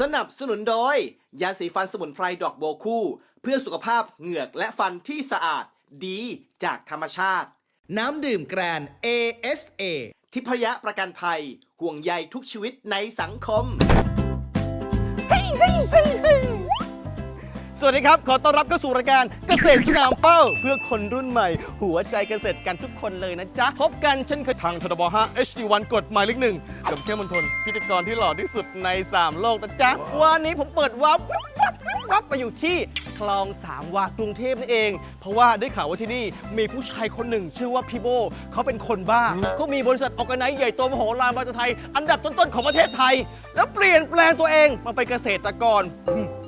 สนับสนุนโดย ยาสีฟันสมุนไพรดอกโบคู่ เพื่อสุขภาพเหงือกและฟันที่สะอาดดีจากธรรมชาติ น้ำดื่มแกรน ASA ทิพยะประกันภัยห่วงใยทุกชีวิตในสังคม วัสดีครับ ขอต้อนรับเข้าสู่รายการเกษตรสนามเป้า เพื่อคนรุ่นใหม่ หัวใจเกษตรกันทุกคนเลยนะจ๊ะ พบกันเช่นเคยทางทบ5 HD1 กฎหมายเลขหนึ่งกับเทพมนทนพิธีกรที่หล่อที่สุดใน 3 โลกนะจ๊ะ วันนี้ผมเปิดวับวับวับวับไปอยู่ที่คลองสามวากรุงเทพนี่เอง เพราะว่าได้ข่าวว่าที่นี่มีผู้ชายคนหนึ่ง ชื่อว่าพี่โบเขาเป็นคนบ้าเขามีบริษัทออกไนใหญ่โตมโหฬารมาจากไทย อันดับต้นๆของประเทศไทย แล้วเปลี่ยนแปลงตัวเองมาเป็นเกษตรกร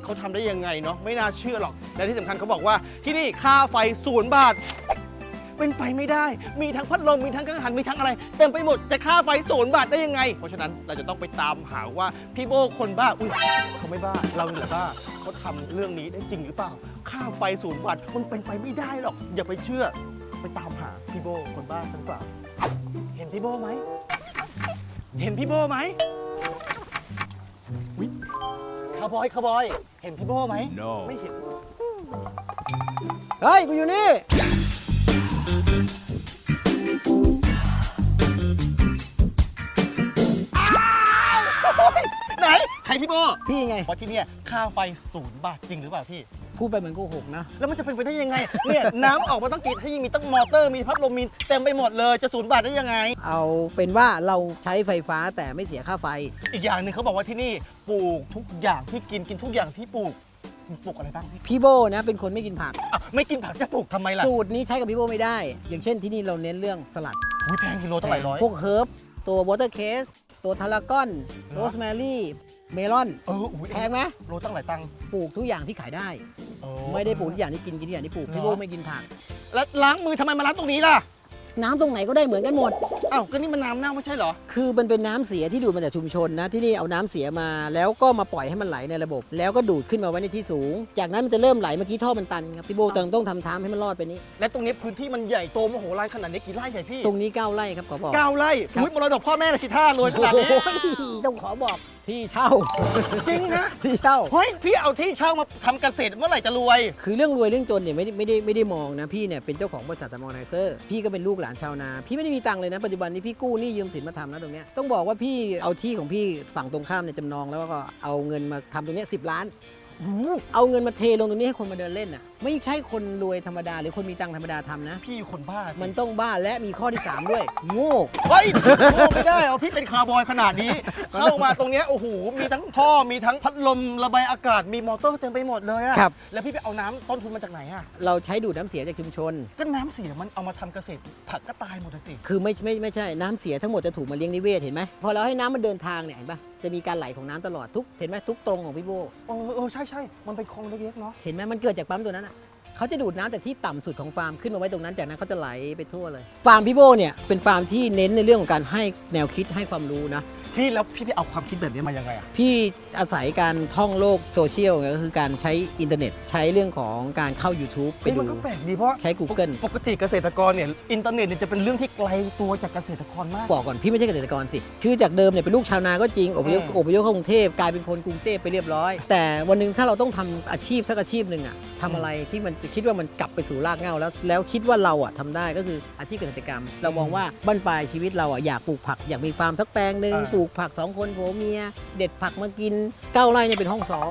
เขาทำได้ยังไงเนาะไม่น่าเชื่อหรอก และที่สำคัญเขาบอกว่าที่นี่ค่าไฟศูนย์บาท เป็นไปไม่ได้ มีทั้งพัดลม มีทั้งกังหัน มีทั้งอะไร เต็มไปหมด จะค่าไฟศูนย์บาทได้ยังไง เพราะฉะนั้นเราจะต้องไปตามหาว่าพี่โบคนบ้า อุ้ยเขาไม่บ้า เรานี่แหละบ้า เขาทำเรื่องนี้ได้จริงหรือเปล่า ค่าไฟศูนย์บาทมันเป็นไปไม่ได้หรอก อย่าไปเชื่อ ไปตามหาพี่โบคนบ้าทั้งสามเห็นพี่โบไหม เห็นพี่โบไหมคาวบอยคาวบอย เห็นพี่โบไหม No ไม่เห็น เฮ้ย กูอยู่นี่ ใครพี่โบพี่ไงว่าที่เนี่ยค่าไฟศูนย์บาทจริงหรือเปล่าพี่ พูดไปเหมือนโกหกนะ แล้วมันจะเป็นไปได้ยังไง เนี่ยน้ำออกมาต้องกี่ถ้ายังมีตั้งมอเตอร์มีพัดลมมีเต็มไปหมดเลยจะศูนย์บาทได้ยังไง เอาเป็นว่าเราใช้ไฟฟ้าแต่ไม่เสียค่าไฟ อีกอย่างหนึ่งเขาบอกว่าที่นี่ปลูกทุกอย่างที่กินกินทุกอย่างที่ปลูกปลูกอะไรบ้างพี่พี่โบนะเป็นคนไม่กินผัก อะไม่กินผักจะปลูกทำไมล่ะสูตรนี้ใช้กับพี่โบไม่ได้ อย่างเช่นที่นี่เราเน้นเรื่องสลัดอุ้ยแพงกิโลเท่าไหร่ร้อย พวกเฮิร์บตัววอเตอร์เคสตัวทารากอนโรสแมรี่ เมลอนเอออุ้ยแพงไหมโลตั้งหลายตังค์ปลูกทุกอย่างที่ขายได้ เออ ไม่ได้ปลูกทุกอย่างที่กินกินทุกอย่างที่ปลูกพี่โบไม่กินผักแล้วล้างมือทำไมมาล้างตรงนี้ล่ะน้ำตรงไหนก็ได้เหมือนกันหมด อ้าวก็นี่มันน้ำเน่าไม่ใช่เหรอ คือมันเป็นน้ำเสียที่ดูดมาจากชุมชนนะที่นี่เอาน้ำเสียมา แล้วก็มาปล่อยให้มันไหลในระบบ แล้วก็ดูดขึ้นมาไว้ในที่สูง จากนั้นมันจะเริ่มไหลเมื่อกี้ท่อมันตันครับพี่โบต้องต้องทำทามให้มันรอดไปนี้ และตรงนี้พื้นที่มันใหญ่โตมโหฬารขนาดนี้กี่ไร่ใหญ่พี่ตรงนี้9ไร่ครับขอบอก เก้าไร่ครับ อุ้ยมรดกพ่อแม่ละสิท่ารวยขนาดนี้โอ้โหต้องขอบอก ที่เช่า จริงนะ ที่เช่า เฮ้ย พี่เอาที่เช่ามาทำเกษตรเมื่อไหร่จะรวย คือเรื่องรวยเรื่องจนเนี่ยไม่ได้ไม่ได้ไม่ได้มองนะพี่เนี่ยเป็นเจ้าของบริษัทตามองไนเซอร์พี่ก็เป็นลูกหลานชาวนา พี่ไม่ได้มีตังค์เลยนะปัจจุบันนี้พี่กู้หนี้ยืมสินมาทำนะตรงเนี้ยต้องบอกว่าพี่เอาที่ของพี่ฝั่งตรงข้ามเนี่ยจำนองแล้วก็เอาเงินมาทำตรงเนี้สิบล้าน เอาเงินมาเทลงตรงนี้ให้คนมาเดินเล่นอะ ไม่ใช่คนรวยธรรมดาหรือคนมีตังค์ธรรมดาทำนะ พี่คนบ้าสิมันต้องบ้าและมีข้อที่ 3 ด้วย โง่ เฮ้ยโง่ไม่ได้เอาพี่เป็นคาร์บอยขนาดนี้ เข้ามาตรงเนี้ยโอ้โหมีทั้งท่อมีทั้งพัดลมระบายอากาศมีมอเตอร์เต็มไปหมดเลยอะครับ แล้วพี่ไปเอาน้ำต้นทุนมาจากไหนอะเราใช้ดูดน้ำเสียจากชุมชน ก็น้ำเสียมันเอามาทำเกษตรผักก็ตายหมดเลยสิ คือไม่ไม่ไม่ใช่น้ำเสียทั้งหมดจะถูกมาเลี้ยงนิเวศเห็นไหมพอเราให้น้ำมันเดินทางเนี่ยเห็นปะจะมีการไหลของน้ำตลอดทุกเห็นไหมทุกตรงของพี่โบเออเออใช่ใช่มันเป็นคลองเล็กๆเนาะเห็นไหมมันเกิดจากปั๊มตัวนั้นอะเขาจะดูดน้ำจากที่ต่ำสุดของฟาร์มขึ้นมาไว้ตรงนั้นจากนั้นเขาจะไหลไปทั่วเลย ฟาร์มพี่โบเนี่ยเป็นฟาร์มที่เน้นในเรื่องของการให้แนวคิดให้ความรู้นะ พี่แล้วพี่ไปเอาความคิดแบบนี้มายังไงอะพี่อาศัยการท่องโลกโซเชียลไงก็คือการใช้อินเทอร์เน็ต ใช้เรื่องของการเข้า YouTube ไปเฮ้ยดู มันก็แปลกดีเพราะใช้ Google ปกติเกษตรกรเนี่ยอินเทอร์เน็ตเนี่ยจะเป็นเรื่องที่ไกลตัวจากเกษตรกรมาก บอกก่อนพี่ไม่ใช่เกษตรกรสิคือจากเดิมเนี่ยเป็นลูกชาวนาก็จริงอพยพอืมอพยพเข้ากรุงเทพกลายเป็นคนกรุงเทพไปเรียบร้อย แต่วันหนึ่งถ้าเราต้องทำอาชีพสักอาชีพหนึ่งอะทำอะไรที่มันจะคิดว่ามันกลับไปสู่รากเหง้าแล้วแล้วคิดว่าเราอะทำได้ก็คืออาชีพเกษตรกรรม เรามองว่าบั้นปลายชีวิตเราอะอยากปลูกผักอยากมีฟาร์มสักแปลงหนึ่งอ่า ปลูกลูกผักสองคนผัวเมีย เด็ดผักมากินเก้าไร่เนี่ยเป็นห้องสอง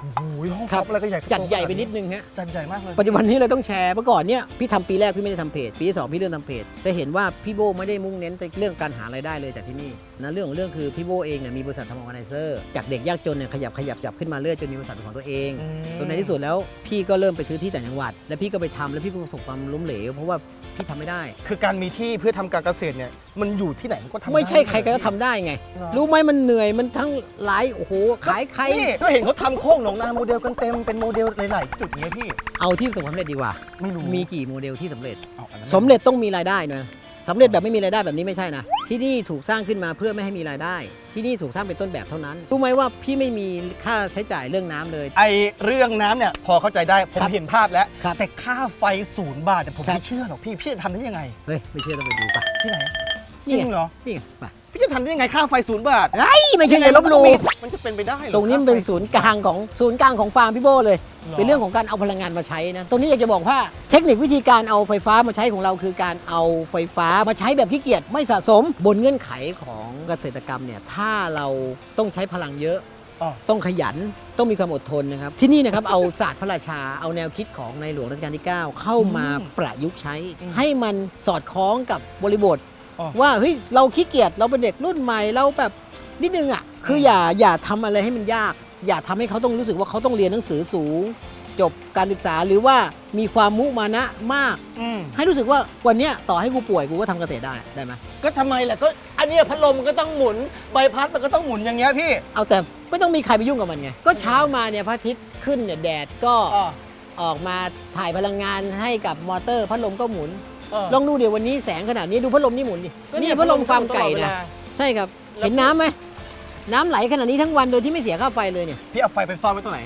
โอ้โหห้องครัพับ บอะไรก็ใหญ่จัดใหญ่ไปนิดนึงฮะ จัดใหญ่มากเลยปัจจุบันนี้เราต้องแชร์เมื่อก่อนเนี่ยพี่ทำปีแรกพี่ไม่ได้ทำเพจ ปีที่สองพี่เริ่มทำเพจ จะเห็นว่าพี่โบไม่ได้มุ่งเน้นแต่เรื่องการหารายได้เลยจากที่นี่นะเรื่องของเรื่องคือพี่โบเองเนี่ยมีบริษัททำออร์แกไนเซอร์จากเด็กยากจนเนี่ยขยับขยับจับขึ้นมาเรื่อยจนมีบริษัทเป็นของตัวเองอืมจนในที่สุดแล้วพี่ก็เริ่มไปซื้อที่แต่างจังหวัด แล้วพี่ก็ไปทำแล้วพี่ก็ประสบความล้มเหลวเพราะว่าพี่ทำไม่ได้ คือการมีที่เพื่อทำการเกษตรเนี่ย มันอยู่ที่ไหนมันก็ทำไม่ใช่ด้ใครๆก็ทำได้ไงเหรอรู้ไหมมันเหนื่อยมันทั้งหลายโอ้โหขายใคร นี่ก็เห็นเขาทำโคกหนองนาโมเดลกันเต็มเป็นโมเดลหลายๆจุดเนี้ยพี่ เอาที่ประสบความสำเร็จดีกว่า ไม่รู้มีกี่โมเดลที่สำเร็จเอาอันนั้นสำเร็จต้องมีรายได้นะสำเร็จแบบไม่มีรายได้แบบนี้ไม่ใช่นะ ที่นี่ถูกสร้างขึ้นมาเพื่อไม่ให้มีรายได้ ที่นี่ถูกสร้างเป็นต้นแบบเท่านั้นรู้ไหมว่าพี่ไม่มีค่าใช้จ่ายเรื่องน้ำเลย ไอเรื่องน้ำเนี่ยพอเข้าใจได้ผมครับเห็นภาพแล้ว ครับแต่ค่าไฟศูนย์บาทเนี่ยผมครับ ไม่เชื่อหรอกพี่ พี่จะทำได้ยังไง เฮ้ยไม่เชื่อต้องไปดูปะที่ไหนนี่จไงริงเหรอ นี่ไงไป พี่จะทำได้ยังไงค่าไฟศูนย์บาทไอ้ยไม่ใช่อย่าลบหลู่มันจะเป็นไปได้เหรอตรงนี้มันเป็นค่าไฟศูนย์กลางของศูนย์กลางของฟาร์มพี่โบเลยหรอเป็นเรื่องของการเอาพลังงานมาใช้นะ ตรงนี้อยากจะบอกว่าเทคนิควิธีการเอาไฟฟ้ามาใช้ของเรา คือการเอาไฟฟ้ามาใช้แบบขี้เกียจไม่สะสมบนเงื่อนไขของเกษตรกรรมเนี่ยถ้าเราต้องใช้พลังเยอะ อ๋อต้องขยันต้องมีความอดทนนะครับ ที่นี่นะครับ เอาศาสตร์พระราชา เอาแนวคิดของในหลวงรัชกาลที่ 9 เข้ามาประยุกต์ใช้ ให้มันสอดคล้องกับบริบท อ๋อ ว่าเฮ้ยเราขี้เกียจเราเป็นเด็กรุ่นใหม่เราแบบนิดนึงอะคืออย่าอย่าทำอะไรให้มันยาก อย่าทำให้เขาต้องรู้สึกว่าเขาต้องเรียนหนังสือสูง จบการศึกษาหรือว่ามีความมุมานะมาก อืมให้รู้สึกว่าวันเนี้ยต่อให้กูป่วยกูก็ทำเกษตรได้ได้ไหมก็ทำไมล่ะก็อันเนี้ยพัดลมมันก็ต้องหมุนใบพัดมันก็ต้องหมุนอย่างเงี้ยพี่เอาแต่ไม่ต้องมีใครไปยุ่งกับมันไงก็เช้ามาเนี่ยพระอาทิตย์ขึ้นเนี่ยแดดก็ อ๋อออกมาถ่ายพลังงานให้กับมอเตอร์พัดลมก็หมุนเออ ลองดูเดี๋ยววันนี้แสงขนาดนี้ดูพัดลมนี่หมุนดิก็เนี่นี่ยพัดลมฟาร์มไก่ตลอดเวนะลาใช่ครับแล้วเห็นน้ำไหมน้ำไหลขนาดนี้ทั้งวันโดยที่ไม่เสียค่าไฟเลยเนี่ยพี่เอาไฟไปซ่อนไว้ตรงไหน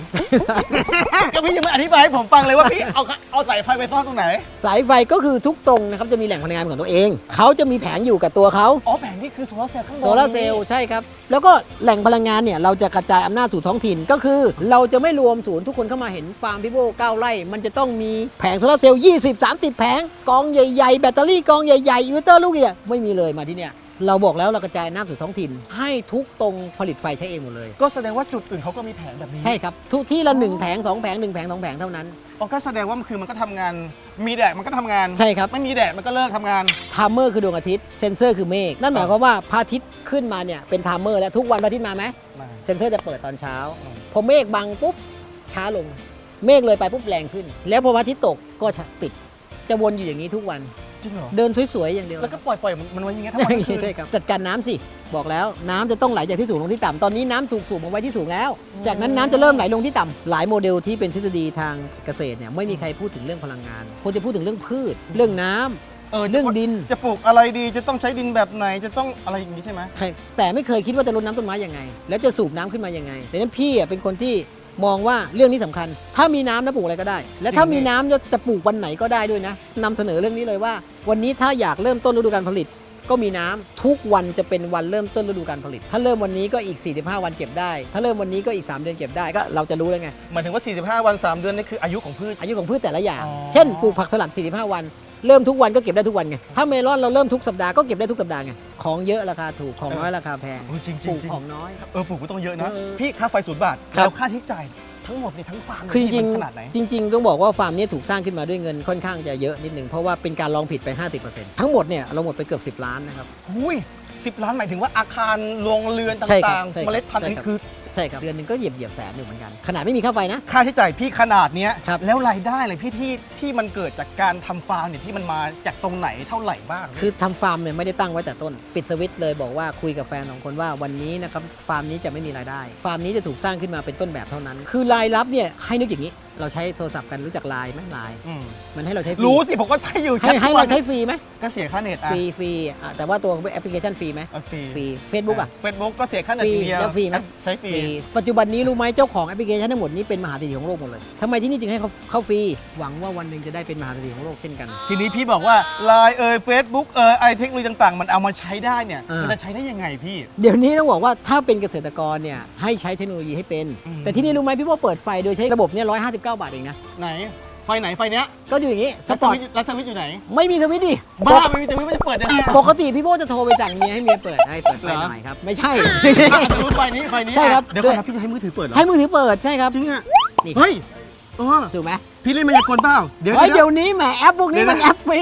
ก็พี่ยังไม่อธิบายให้ผมฟังเลยว่าพี่เอาเอาสายไฟไปซ่อนตรงไหน สายไฟก็คือทุกตรงนะครับจะมีแหล่งพลังงานของตัวเอง เขาจะมีแผงอยู่กับตัวเขาอ๋อแผง นี่คือโซลาร์เซลล์ข้างบนโซลาร์เซลล์ใช่ครับ แล้วก็แหล่งพลังงานเนี่ย เราจะกระจายอำนาจสู่ท้องถิ่นก็คือ เราจะไม่รวมศูนย์ทุกคนเข้ามาเห็นฟาร์มพิโบ9ไร่ มันจะต้องมีแผงโซลาร์เซลล์20 30 แผงกองใหญ่ๆ แบตเตอรี่กองใหญ่ๆอินเวอร์เตอร์ลูกใหญ่ไม่มีเลยมาที่เนี่ย เราบอกแล้วเรากระจายอำนาจสู่ท้องถิ่น ให้ทุกตรงผลิตไฟใช้เองหมดเลย ก็แสดงว่าจุดอื่นเขาก็มีแผงแบบนี้ใช่ครับ ทุกที่ละหนึ่งแผงสองแผงหนึ่งแผงสองแผงเท่านั้น อ๋อก็แสดงว่ามันคือมันก็ทำงาน มีแดดมันก็ทำงานใช่ครับ ไม่มีแดดมันก็เลิกทำงานไทม์เมอร์คือดวงอาทิตย์เซนเซอร์คือเมฆนั่นหมายความว่าพระอาทิตย์ขึ้นมาเนี่ยเป็นไทม์เมอร์แล้วทุกวันพระอาทิตย์มาไหมมาเซนเซอร์จะเปิดตอนเช้าอืมพอเมฆบังปุ๊บช้าลง เมฆเลยไปปุ๊บแรงขึ้น แล้วพอพระอาทิตย์ตกก็จะปิดจะวนอยู่อย่างนี้ทุกวัน จริงเหรอ เดินสวยๆอย่างเดียวแล้วก็ปล่อยปล่อยมันไว้อย่างเงี้ยทั้งอวันย่างทั้งคืนี้นใช่ครับจัดการน้ำสิ บอกแล้วน้ำจะต้องไหลจากที่สูงลงที่ต่ำตอนนี้น้ำถูกสูบมาไว้ที่สูงแล้ว จากนั้นน้ำจะเริ่มไหลลงที่ต่ำหลายโมเดลที่เป็นทฤษฎีทางเกษตรเนี่ยไม่มีใครพูดถึงเรื่องพลังงานคนจะพูดถึงเรื่องพืช เรื่องน้ำ เออเรื่องดิน จะปลูกอะไรดีจะต้องใช้ดินแบบไหนจะต้องอะไรอย่างนี้ใช่ไหม ใครแต่ไม่เคยคิดว่าจะรดน้ำต้นไม้ยังไง แล้วจะสูบน้ำขึ้นมายังไงดังนั้นพี่อะเป็นคนที่ มองว่าเรื่องนี้สำคัญ ถ้ามีน้ำนะปลูกอะไรก็ได้ และถ้ามีน้ำจะจะปลูกวันไหนก็ได้ด้วยนะนำเสนอเรื่องนี้เลยว่า วันนี้ถ้าอยากเริ่มต้นฤดูการผลิต ก็มีน้ำทุกวันจะเป็นวันเริ่มต้นฤดูการผลิต ถ้าเริ่มวันนี้ก็อีก 45 วันเก็บได้ ถ้าเริ่มวันนี้ก็อีก 3 เดือนเก็บได้ก็เราจะรู้แล้วไงหมายถึงว่า 45 วัน 3 เดือนนี่คืออายุของพืชอายุของพืชแต่ละอย่างอ๋อเช่นปลูกผักสลัด 45 วันเริ่มทุกวันก็เก็บได้ทุกวันไงถ้าเมลอนเราเริ่มทุกสัปดาห์ก็เก็บได้ทุกสัปดาห์ไง ของเยอะราคาถูกของน้อยราคาแพงโอ้ยจริงๆปลูกจริง ของน้อย เออปลูกก็ต้องเยอะนะ เออพี่ค่าไฟศูนย์บาทครับ แล้วค่าใช้จ่ายทั้งหมดในทั้งฟาร์มคือจนี่ริงมันขนาดไหน ๆจริง ๆ ต้องบอกว่าฟาร์มเนี้ถูกสร้างขึ้นมาด้วยเงินค่อนข้างจะเยอะนิดหนึ่งเพราะว่าเป็นการลองผิดไป 50%ทั้งหมดเนี่ยเราหมดไปเกือบ10 ล้านนะครับ อุ้ยสิบล้านหมายถึงว่าอาคารโรงเรือนตใช่ครับ่างใช่ๆ ครับเมล็ดพันธุ์ใช่นี่ครับ คือ ใช่ครับเดือนหนึ่งก็เหยียบเหยียบแสนอยู่เหมือนกัน ขนาดไม่มีค่าไฟนะ ค่าใช้จ่ายพี่ขนาดเนี้ยครับ แล้วรายได้เลยพี่ที่ที่มันเกิดจากการทำฟาร์มเนี่ยพี่มันมาจากตรงไหนเท่าไหร่บ้างคือทำฟาร์มเนี่ยไม่ได้ตั้งไว้แต่ต้น ปิดสวิตช์เลยบอกว่าคุยกับแฟนของคนว่าวันนี้นะครับฟาร์มนี้จะไม่มีรายได้ ฟาร์มนี้จะถูกสร้างขึ้นมาเป็นต้นแบบเท่านั้น คือรายรับเนี่ยให้นึกอย่างนี้เราใช้โทรศัพท์กันรู้จักไลน์ไหมไลน์อืมมันให้เราใช้ฟรีรู้สิผมก็ใช้อยู่ให้ให้ทุกวัเรานใช้ฟรีไหมก็เสียค่าเน็ตฟอะรีฟรีอะแต่ว่าตัวแอปพลิเคชันฟรีไหมอะฟรีฟรีเฟซบุ๊กอะ เฟซบุ๊กก็เสียค่าเน็ตฟรีเดียวแล้วฟรีไหม ใช้ฟรีฟรี ปัจจุบันนี้รู้ไหมเจ้าของแอปพลิเคชันทั้งหมดนี้เป็นมหาเศรษฐีของโลกหมดเลยทำไมที่นี่จึงให้เขาเข้าฟรีหวังว่าวันหนึ่งจะได้เป็นมหาเศรษฐีของโลกเช่นกัน ทีนี้พี่บอกว่าไลน์เอ่ยเฟซบุ๊กเอ่ยไอเทคโนโลยีต่างๆ มันเอามาใช้ได้เนี่ยอ่ามัมันจะใช้ได้ยังไงพี่ เดี๋ยวนี้ต้องบอกว่าถ้าเป็นเกษตรกรเนี่ยให้ใช้เทคโนโลยีให้เป็น อืม แต่ที่นี่รู้ไหมพี่ว่าเปิดไฟโดยใช้ระบบเนี่ยร้อยห้าสิบเก้าบาทเองนะ ไหน ไฟไหนไฟเนี้ยก็อยู่อย่างนี้สแล้วปสอร์ตวิตช์แล้วสวิตช์อยู่ไหน ไม่มีสวิตช์ดิ บ้าไม่มีแต่วิตช์มันจะเปิดยังไงปกติพี่โบจะโทรไปสั่งเมียให้เมียเปิดให้เปิดไฟเหรอหน่อยครับ ไม่ใช่ อะสมมติไฟนี้ไฟนี้ใช่ครับ เดี๋ยวก่อนนะพี่จะให้มือถือเปิดเหรอใช้มือถือเปิดใช่ครับจริงอะนี่เฮ้ยเออถูกไหมพี่เล่นมายากลเปล่าเดี๋ยวเฮ้ยเดี๋เดี๋ยยววนี้แหมแอปพวกนี้เดี๋ยวมันนะแอปฟรี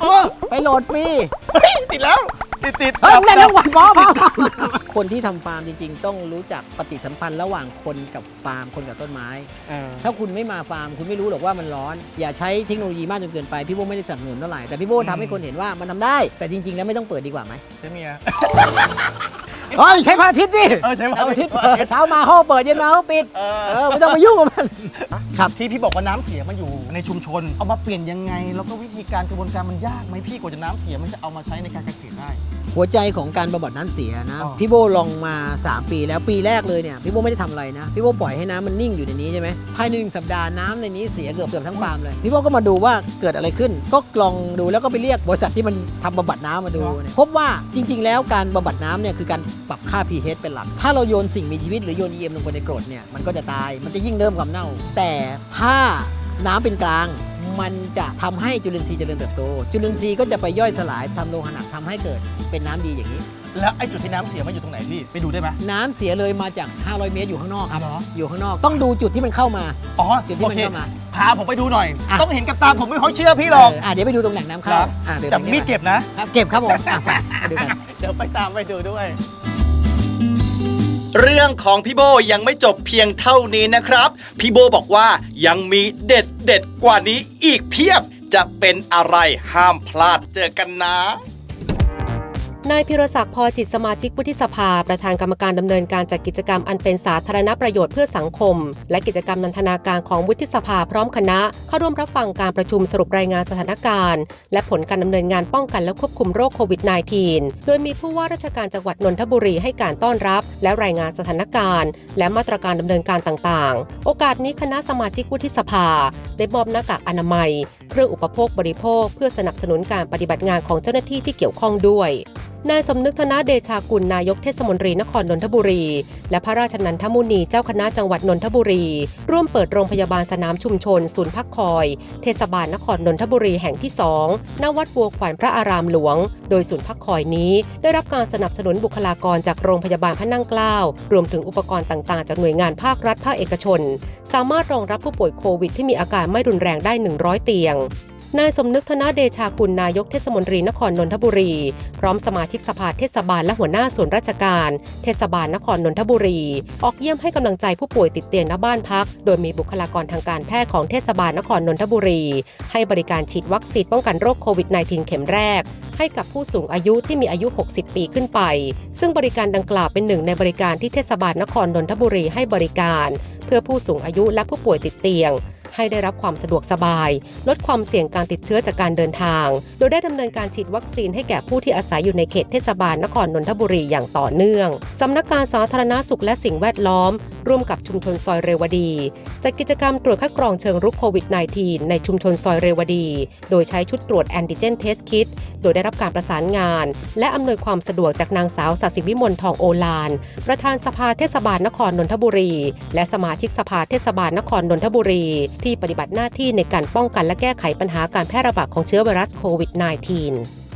เออไปโหลดฟรีเฮ้ยติดแล้ว ติดติดเฮ้ยดับไม่ได้ดัทั้บงวันพอพอพอคนที่ทำฟาร์มจริง ๆ ต้องรู้จักปฏิสัมพันธ์ระหว่างคนกับฟาร์มคนกับต้นไม้เออถ้าคุณไม่มาฟาร์มคุณไม่รู้หรอกว่ามันร้อน อย่าใช้เทคโนโลยีมากจนเกินไป พี่โบไม่ได้สนับสนุนเท่าไหร่แต่พี่โบทำให้คนเห็นว่ามันทำได้ แต่จริง ๆ แล้วไม่ต้องเปิดดีกว่าไหม ใช่เมีย เฮ้ยใช้พระอาทิตย์สิเออใช้พระอาทิตย์เปิดเช้ามาห้องเปิดเย็นมาห้องปิด เอเอออไม่ต้องมายุ่งกับมัน ครับที่พี่บอกว่าน้ำเสียมันอยู่ในชุมชน เอามาเปลี่ยนยังไง แล้วก็วิธีการกระบวนการมันยากไหมพี่กว่าจะน้ำเสียมันจะเอามาใช้ในการเกษตรได้ หัวใจของการบำบัดน้ำเสียนะอ๋อ พี่โบลองมา 3 ปีแล้วปีแรกเลยเนี่ยพี่โบไม่ได้ทำอะไรนะพี่โบปล่อยให้น้ำมันนิ่งอยู่ในนี้ใช่ไหมภายในหนึ่งสัปดาห์น้ำในนี้เสียเกือบเกือบทั้งฟาร์มเลยพี่โบก็มาดูว่าเกิดอะไรขึ้น ก็กลองดูแล้วก็ไปเรียกบริษัทที่มันทำบำบัดน้ำมาดูเนี่ยพบว่าจริง ๆ แล้วการบำบัดน้ำเนี่ยคือการปรับค่า pH เป็นหลัก ถ้าเราโยนสิ่งมีชีวิตหรือโยน EM ลงไปในกรดเนี่ยมันก็จะตายมันจะยิ่งเริ่มความเน่า แต่ถ้าน้ำเป็นกลาง มันจะทำให้จุลินทรีย์เจริญเติบโต จุลินทรีย์ก็จะไปย่อยสลายทำโลหะหนักทำให้เกิดเป็นน้ำดีอย่างนี้ แล้วไอ้จุดที่น้ำเสียมันอยู่ตรงไหนพี่ไปดูได้ไหมน้ำเสียเลยมาจาก 500 เมตรอยู่ข้างนอกครับเหรออยู่ข้างนอกต้องดูจุดที่มันเข้ามาอ๋อจุดที่โอมันเคเข้ามาพาผมไปดูหน่อยอะต้องเห็นกับตาผมไม่ค่อยเชื่อพี่หรอกเอออะเดี๋ยวไปดูตรงแหล่งน้ำคเข้ารับอะเดี๋ยวแต่ตรงนี้มีดเก็บนะครับเก็บครับผมอะไปไปดูกันเดี๋ยวไปตามไปดูด้วย เรื่องของพี่โบยังไม่จบเพียงเท่านี้นะครับ พี่โบบอกว่ายังมีเด็ดเด็ดกว่านี้อีกเพียบ จะเป็นอะไรห้ามพลาดเจอกันนะ นายพิรศักดิ์พอจิตสมาชิกวุฒิสภา ประธานกรรมการดำเนินการจัดกิจกรรมอันเป็นสาธารณประโยชน์เพื่อสังคม และกิจกรรมนันทนาการของวุฒิสภาพร้อมคณะ เข้าร่วมรับฟังการประชุมสรุปรายงานสถานการณ์ และผลการดำเนินงานป้องกันและควบคุมโรคโควิด -19 โดยมีผู้ว่าราชการจังหวัดนนทบุรีให้การต้อนรับ และรายงานสถานการณ์ และมาตรการดำเนินการต่างๆ โอกาสนี้คณะสมาชิกวุฒิสภา ได้มอบหน้ากากอนามัย เครื่องอุปโภคบริโภค เพื่อสนับสนุนการปฏิบัติงานของเจ้าหน้าที่ที่เกี่ยวข้องด้วย นายสมนึกธนาเดชากุลนายกเทศมนตรีนครนนทบุรี และพระราชนันทมุนีเจ้าคณะจังหวัดนนทบุรี ร่วมเปิดโรงพยาบาลสนามชุมชน ศูนย์พักคอย เทศบาลนครนนทบุรีแห่งที่ 2 ณ วัดบัวขวัญพระอารามหลวง โดยศูนย์พักคอยนี้ ได้รับการสนับสนุนบุคลากรจากโรงพยาบาลพระนั่งเกล้า รวมถึงอุปกรณ์ต่างๆ จากหน่วยงานภาครัฐภาคเอกชน สามารถรองรับผู้ป่วยโควิด ที่มีอาการไม่รุนแรงได้ 100 เตียง นายสมนึกธนเดชากุลนายกเทศมนตรีนครนนทบุรี พร้อมสมาชิกสภาเทศบาลและหัวหน้าส่วนราชการ เทศบาลนครนนทบุรี ออกเยี่ยมให้กำลังใจผู้ป่วยติดเตียงณบ้านพัก โดยมีบุคลากรทางการแพทย์ของเทศบาลนครนนทบุรี ให้บริการฉีดวัคซีนป้องกันโรคโควิด -19 เข็มแรก ให้กับผู้สูงอายุที่มีอายุ 60 ปีขึ้นไป ซึ่งบริการดังกล่าวเป็นหนึ่งในบริการที่เทศบาลนครนนทบุรีให้บริการ เพื่อผู้สูงอายุและผู้ป่วยติดเตียง ให้ได้รับความสะดวกสบาย ลดความเสี่ยงการติดเชื้อจากการเดินทาง โดยได้ดำเนินการฉีดวัคซีนให้แก่ผู้ที่อาศัยอยู่ในเขตเทศบาลนครนนทบุรีอย่างต่อเนื่องสำนักการสาธารณาสุขและสิ่งแวดล้อม ร่วมกับชุมชนซอยเรวดีจัดกิจกรรมตรวจคัดกรองเชิงรุกโควิด -19 ในชุมชนซอยเรวดี โดยใช้ชุดตรวจแอนติเจนเทสคิดโดยได้รับการประสานงาน และอำนวยความสะดวกจากนางสาวสัสิวิมลทองโอลาน ประธานสภาเทศบาลนครนนทบุรี และสมาชิกสภาเทศบาลนครนนทบุรีที่ปฏิบัติหน้าที่ในการป้องกันและแก้ไขปัญหาการแพร่ระบาดของเชื้อไวรัสโควิด -19